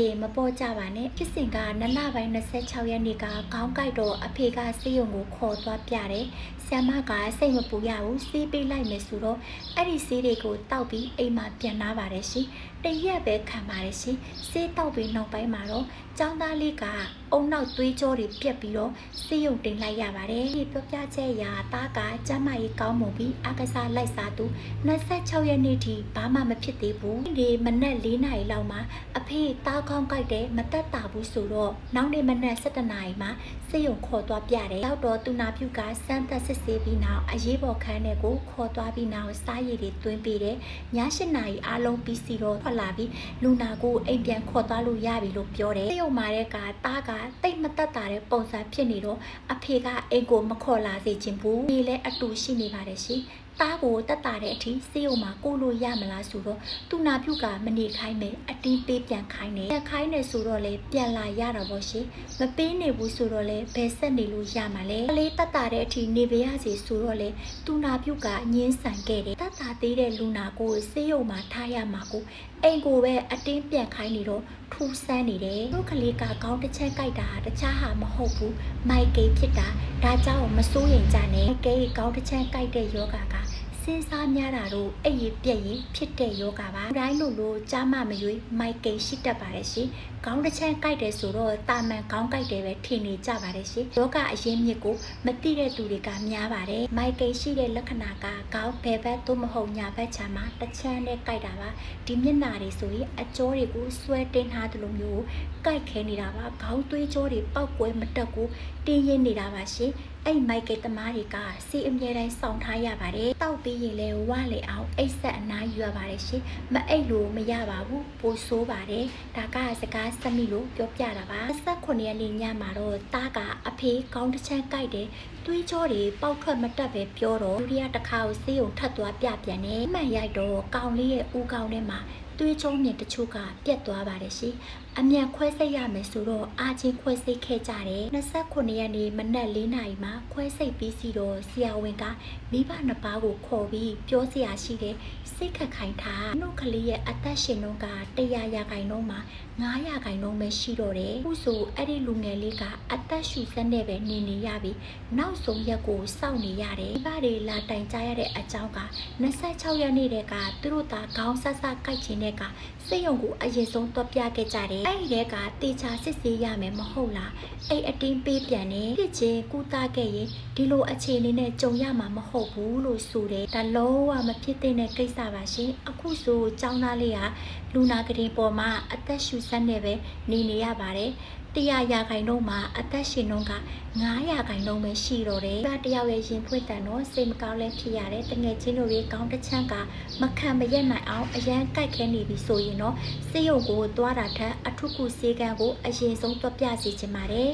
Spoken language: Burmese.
ရေးမပေါ်ကြပါနဲ့ဖြစ်စဉ်ကနလပိုင်း26ရက်နေ့ကခေါင်းကိုက်တော့အဖေကစေးရုံကိုခေါ်သွားပြတယ်ဆ iam မကစိတ်မပူရဘူးစီးပေးလိုက်မယ်ဆိုတော့အဲ့ဒီဆေးတွေကိုတောက်ပြီးအိမ်မှာပြန်လာပါတယ်ရှင်တရက်ပဲခံပါတယ်ရှင်ဆေးတောက်ပြီးနောက်ပိုင်းမှာတော့ចောင်းသားလေးကအုံနောက်သွေးကြောတွေပြက်ပြီးတော့စေးရုံတင်လိုက်ရပါတယ်ဒီပြောပြချက်အရာသားကကျမ်းမာရေးကောင်းမွန်ပြီးအကစားလိုက်စားသူ26ရက်နေ့ထိဘာမှမဖြစ်သေးဘူးဒီမနက်4နာရီလောက်မှာအဖေတားကောင်းကြိုက်တယ်မတက်တာဘူးဆိုတော့နောက်နေ့မနက်7နာရီမှာစေးရုံခေါ်သွားပြတယ်ရောက်တော့သူနာပြုကစမ်းသက်စစ်ဆေးပြီးနောက်အရေးပေါ်ခန်းထဲကိုခေါ်သွားပြီးနောက်စားရည်တွေသွင်းပေးတယ်ည7နာရီအားလုံးပြီးစီတော့ထွက်လာပြီးလူနာကိုအိမ်ပြန်ခေါ်သွားလို့ရပြီလို့ပြောတယ်စေးရုံမှာတဲ့ကတားကတိတ်မတက်တာတဲ့ပုံစံဖြစ်နေတော့အဖေကအိမ်ကိုမခေါ်လာစေချင်ဘူးဒီလည်းအတူရှိနေပါတယ်ရှင်တားကိုတက်တာတဲ့အထိစေးရုံမှာကိုလို့ရမလားဆိုတော့သူနာပြုကမနေခိုင်းမယ်အတင်းပေးပြန်ခိုင်းတယ်ပြန်ခိုင်းတယ်ဆိုတော့လေပြန်လာရတာပေါ့ရှင်မပေးနေဘူးဆိုတော့လေဘယ်ဆက်နေလို့ရမှာလဲကလေးတက်တာတဲ့အထိနေပါရစီဆိုတော့လေသူနာပြုကညင်းဆန်ခဲ့တယ်တက်တာသေးတဲ့လူနာကိုစေးရုံမှာထားရမှာကိုအိမ်ကိုပဲအတင်းပြန်ခိုင်းနေတော့ထူဆန်းနေတယ်တို့ကလေးကခေါင်းတစ်ချက်ကြိုက်တာတခြားဟာမဟုတ်ဘူးမိုက်ကေဖြစ်တာဒါကြောင့်မစိုးရင်ကြနဲ့ကဲခေါင်းတစ်ချက်ကြိုက်တဲ့ယောဂက စဉ်းစားများတာတို့အဲ့ရပြက်ရင်ဖြစ်တဲ့ယောဂပါတိုင်းလို့လို့ကြားမမရွေးမိုက်ကေရှိတတ်ပါတယ်ရှင်ခေါင်းတစ်ချက်ကြိုက်တယ်ဆိုတော့တာမန်ခေါင်းကြိုက်တယ်ပဲထင်နေကြပါတယ်ရှင်ယောဂအရင်မြစ်ကိုမသိတဲ့သူတွေကများပါတယ်မိုက်ကေရှိတဲ့လက္ခဏာကခေါင်းဘယ်ဘက်သို့မဟုတ်ညာဘက်ခြမ်းမှာတစ်ချမ်းနဲ့ကြိုက်တာပါဒီမျက်နာတွေဆိုရင်အကြောတွေကိုဆွဲတင်းထားသလိုမျိုးကိုက်ခဲနေတာပါခေါင်းသွေးကြောတွေပောက်ကွဲမတက်ကိုတင်းရင်နေတာပါရှင်အဲ့မိုက်ကယ်သမားတွေကစီအမြဲတမ်းစောင့်ထားရပါတယ်။တောက်ပြီးရင်လည်းဝလေအောင်အိတ်ဆက်အနားယူရပါတယ်ရှင်။မအိတ်လို့မရပါဘူး။ပိုဆိုးပါတယ်။ဒါကစကားစမိလို့ပြောပြတာပါ။29ရက်နေ့ညမှာတော့တားကအဖေကောင်းတစ်ချမ်းကြိုက်တယ်။သွေးကြောတွေပေါက်ထွက်မတက်ပဲပြောတော့ဒုတိယတစ်ခါကိုစေးုံထပ်သွားပြပြန်တယ်။မှန်ရိုက်တော့ကောင်လေးရဲ့ဦးကောင်ထဲမှာသွေးကြောမြင့်တချို့ကပြက်သွားပါတယ်ရှင်။အမြန်ခွဲစိတ်ရမယ်ဆိုတော့အာချင်းခွဲစိတ်ခဲ့ကြတယ်။29ရက်နေ့မနက်4နာရီမှာခွဲစိတ်ပြီးစီတော့ဆရာဝန်ကမိဘနှစ်ပါးကိုခေါ်ပြီးပြောစရာရှိတဲ့စိတ်ခတ်ခိုင်းထား။နှုတ်ကလေးရဲ့အသက်ရှင်နှုန်းက100ရာခိုင်နှုန်းမှာ900ရာခိုင်နှုန်းပဲရှိတော့တယ်။ခုဆိုအဲ့ဒီလူငယ်လေးကအသက်ရှူစက်နဲ့ပဲနေနေရပြီးနောက်ဆုံးရက်ကိုစောင့်နေရတယ်။မိဘတွေလာတိုင်ကြရတဲ့အကြောင်းက26ရက်နေ့တည်းကသူတို့သားခေါင်းဆက်ဆက်ကိုက်ချင်တဲ့ကစိတ်ယုံကိုအရင်ဆုံးတွက်ပြခဲ့ကြတယ်။အဲ့ဒီတည်းကတေချာစစ်ဆေးရမယ်မဟုတ်လား။အဲ့အတင်းပေးပြန်နေဖြစ်ချင်းကုသခဲ့ရင်ဒီလိုအခြေအနေနဲ့ကြုံရမှာမဟုတ်ဘူးလို့ဆိုတယ်။ဒါလုံးဝမဖြစ်သင့်တဲ့ကိစ္စပါရှင်။အခုဆိုចောင်းသားလေးကလူနာကလေးပေါ်မှာအသက်ရှူစက်နဲ့ပဲနေနေရပါတယ်။ 100ရာခိုင်နှုန်းမှာအသက်ရှင်နှုန်းက900ရာခိုင်နှုန်းပဲရှိတော့တယ်။ဒါတယောက်ရဲ့ရင်ဖွင့်တန်တော့စိတ်မကောင်းလဲဖြစ်ရတယ်။တငယ်ချင်းတို့တွေကောင်းတစ်ချမ်းကမခံမရက်နိုင်အောင်အရန်ကြိုက်ခဲနေပြီဆိုရင်တော့စေယုံကိုသွားတာထက်အထုခုစေကံကိုအရင်ဆုံးတွက်ပြစီချင်ပါတယ်